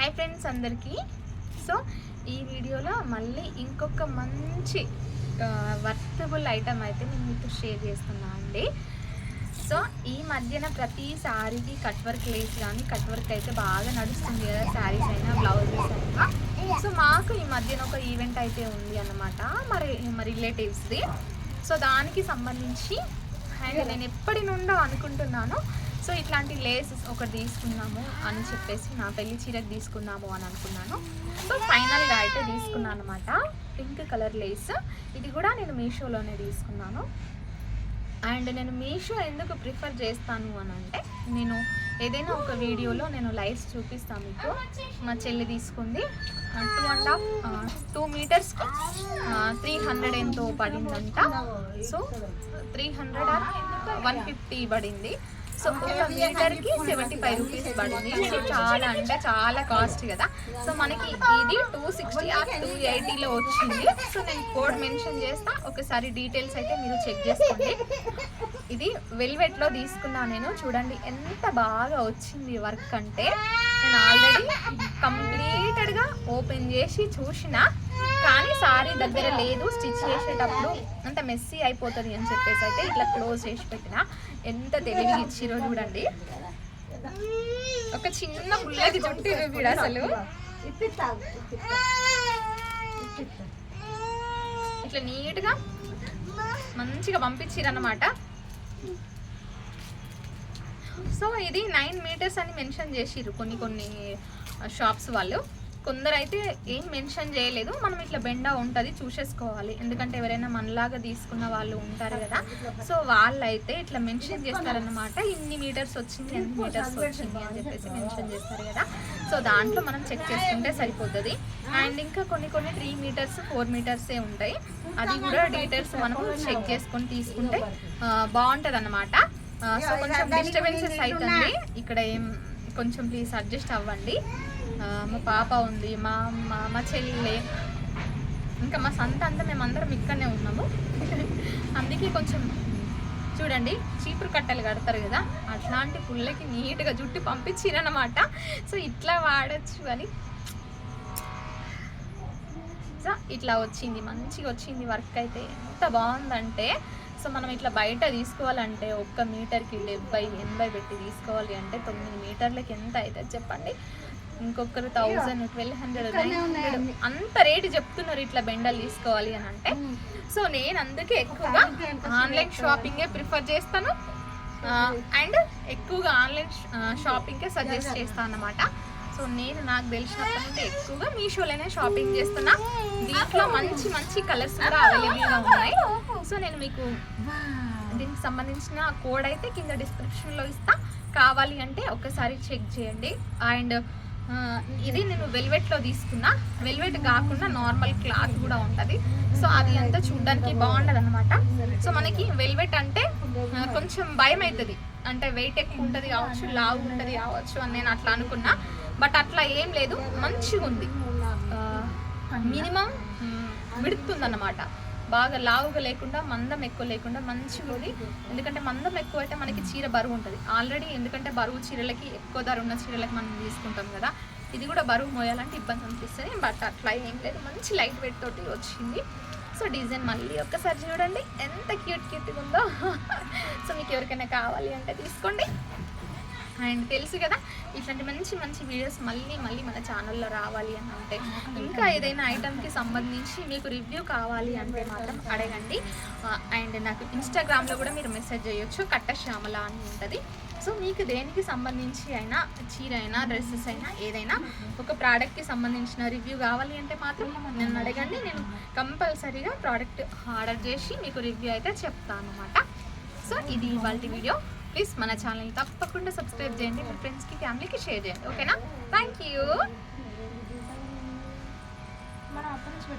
Hi friends అందరికీ. So ఈ వీడియోలో మళ్ళీ ఇంకొక మంచి వర్తబుల్ ఐటమ్ అయితే నేను మీతో షేర్ చేస్తున్నా అండి. సో ఈ మధ్యన ప్రతి శారీకి కట్ వర్క్ లేస్ కానీ కట్ వర్క్ అయితే బాగా నడుస్తుంది కదా శారీస్ అయినా బ్లౌజెస్ అయినా. సో మాకు ఈ మధ్యన ఒక ఈవెంట్ అయితే ఉంది అన్నమాట. మరి మా రిలేటివ్స్ది సో దానికి సంబంధించి అండ్ నేను ఎప్పటి నుండో అనుకుంటున్నాను సో ఇట్లాంటి లేసెస్ ఒకటి తీసుకున్నాము అని చెప్పేసి నా పెళ్ళి చీరకు తీసుకున్నాము అని అనుకున్నాను. సో ఫైనల్గా అయితే తీసుకున్నాను అనమాట పింక్ కలర్ లేస్. ఇది కూడా నేను మీషోలోనే తీసుకున్నాను. అండ్ నేను మీషో ఎందుకు ప్రిఫర్ చేస్తాను అని అంటే నేను ఏదైనా ఒక వీడియోలో నేను లైవ్స్ చూపిస్తాను మీకు. మా చెల్లి తీసుకుంది. Two and half two metres three hundred ఎంతో పడిందంట. So three hundred one fifty పడింది. సో ఒక మీటర్కి సెవెంటీ ఫైవ్ రూపీస్ పడింది చాలా అంటే చాలా కాస్ట్ కదా. సో మనకి ఇది టూ సిక్స్టీ ఆర్ టూ ఎయిటీలో వచ్చింది. సో నేను కోడ్ మెన్షన్ చేస్తా. ఒకసారి డీటెయిల్స్ అయితే మీరు చెక్ చేసుకోండి. ఇది వెల్వెట్లో తీసుకున్నా నేను. చూడండి ఎంత బాగా వచ్చింది వర్క్ అంటే. నేను ఆల్రెడీ కంప్లీటెడ్గా ఓపెన్ చేసి చూసిన. సారీ దగ్గర లేదు స్టిచ్ చేసేటప్పుడు అంత మెస్సీ అయిపోతుంది అని చెప్పేసి అయితే ఇట్లా క్లోజ్ చేసి పెట్టిన. ఎంత తెలివి ఇచ్చిరో చూడండి. ఒక చిన్న పుల్లకి జుట్టు వీడు అసలు. ఇట్లా నీట్గా మంచిగా పంపించిరన్నమాట. సో ఇది నైన్ మీటర్స్ అని మెన్షన్ చేసిర్రు కొన్ని కొన్ని షాప్స్ వాళ్ళు. కొందరు అయితే ఏం మెన్షన్ చేయలేదు. మనం ఇట్లా బెండా ఉంటుంది చూసేసుకోవాలి. ఎందుకంటే ఎవరైనా మనలాగా తీసుకున్న వాళ్ళు ఉంటారు కదా. సో వాళ్ళైతే ఇట్లా మెన్షన్ చేస్తారనమాట ఇన్ని మీటర్స్ వచ్చింది ఎన్ని మీటర్స్ వచ్చింది అని చెప్పేసి మెన్షన్ చేస్తారు కదా. సో దాంట్లో మనం చెక్ చేసుకుంటే సరిపోతుంది. అండ్ ఇంకా కొన్ని కొన్ని త్రీ మీటర్స్ ఫోర్ మీటర్సే ఉంటాయి. అది కూడా డీటెయిల్స్ మనం చెక్ చేసుకొని తీసుకుంటే బాగుంటుంది అనమాట సో కొంచెం డిస్టర్బెన్సెస్ అవుతుంది ఇక్కడ ఏం కొంచెం ప్లీజ్ అడ్జస్ట్ అవ్వండి. మా పాప ఉంది మా మా మా చెల్లె ఇంకా మా సంత అంతా మేమందరం ఇక్కడనే ఉన్నాము. అందుకే కొంచెం చూడండి చీపురు కట్టలు కడతారు కదా అట్లాంటి పుల్లకి నీట్గా జుట్టు పంపించిరనమాట సో ఇట్లా వాడచ్చు అని. సో ఇట్లా వచ్చింది మంచిగా వచ్చింది వర్క్ అయితే. ఎంత బాగుందంటే సో మనం ఇట్లా బయట తీసుకోవాలంటే ఒక్క మీటర్కి డెబ్బై ఎనభై పెట్టి తీసుకోవాలి అంటే తొమ్మిది మీటర్లకి ఎంత అవుతుంది చెప్పండి? ఇంకొకరు థౌజండ్ ట్వెల్వ్ హండ్రెడ్ అంత రేటు చెప్తున్నారు ఇట్లా బెండలు తీసుకోవాలి అని అంటే. సో నేను అందుకే ఎక్కువగా ఆన్లైన్ షాపింగే ప్రిఫర్ చేస్తాను. అండ్ ఎక్కువగా ఆన్లైన్ షాపింగ్కే సజెస్ట్ చేస్తాను అన్నమాట. సో నేను నాకు తెలిసినప్పటి నుండి ఎక్కువగా మీషోలోనే షాపింగ్ చేస్తున్నా. దీంట్లో మంచి మంచి కలర్స్ కూడా అవైలబుల్గా ఉన్నాయి. సో నేను మీకు దీనికి సంబంధించిన కోడ్ అయితే కింద డిస్క్రిప్షన్లో ఇస్తా. కావాలి అంటే ఒకసారి చెక్ చేయండి. అండ్ ఇది నేను వెల్వెట్లో తీసుకున్నా. వెల్వెట్ కాకుండా నార్మల్ క్లాత్ కూడా ఉంటుంది. సో అది అంతా చూడడానికి బాగుండదు అనమాట సో మనకి వెల్వెట్ అంటే కొంచెం భయం అవుతుంది అంటే వెయిట్ ఎక్కువ ఉంటుంది కావచ్చు లావు ఉంటుంది కావచ్చు అని నేను అట్లా అనుకున్నా. బట్ అట్లా ఏం లేదు. మంచిగా ఉంది మినిమం విడుతుంది అన్నమాట బాగా లావుగా లేకుండా మందం ఎక్కువ లేకుండా మంచిగా ఉంది ఎందుకంటే మందం ఎక్కువ అయితే మనకి చీర బరువు ఉంటుంది. ఆల్రెడీ ఎందుకంటే బరువు చీరలకి ఎక్కువ ధర ఉన్న చీరలకి మనం తీసుకుంటాం కదా ఇది కూడా బరువు మోయాలంటే ఇబ్బంది అనిపిస్తుంది. బట్ అట్లా ఏం లేదు. మంచి లైట్ వెయిట్ తోటి వచ్చింది. సో డిజైన్ మళ్ళీ ఒక్కసారి చూడండి. ఎంత క్యూట్ క్యూట్గా ఉందో. సో మీకు ఎవరికైనా కావాలి అంటే తీసుకోండి. అండ్ తెలుసు కదా ఇట్లాంటి మంచి మంచి వీడియోస్ మళ్ళీ మళ్ళీ మన ఛానల్లో రావాలి అని అంటే ఇంకా ఏదైనా ఐటమ్కి సంబంధించి మీకు రివ్యూ కావాలి అంటే మాత్రం అడగండి. అండ్ నాకు ఇన్స్టాగ్రామ్లో కూడా మీరు మెసేజ్ చేయొచ్చు. కట్ట శ్యామల అని ఉంటుంది. సో మీకు దేనికి సంబంధించి అయినా చీర అయినా డ్రెస్సెస్ అయినా ఏదైనా ఒక ప్రోడక్ట్కి సంబంధించిన రివ్యూ కావాలి అంటే మాత్రం నన్ను అడగండి. నేను కంపల్సరీగా ప్రోడక్ట్ ఆర్డర్ చేసి మీకు రివ్యూ అయితే చెప్తాను అనమాట సో ఇది ఇవాళ వీడియో ప్లీజ్ మన ఛానల్ని తప్పకుండా సబ్స్క్రైబ్ చేయండి మీ ఫ్రెండ్స్కి ఫ్యామిలీకి షేర్ చేయండి. ఓకేనా? Thank you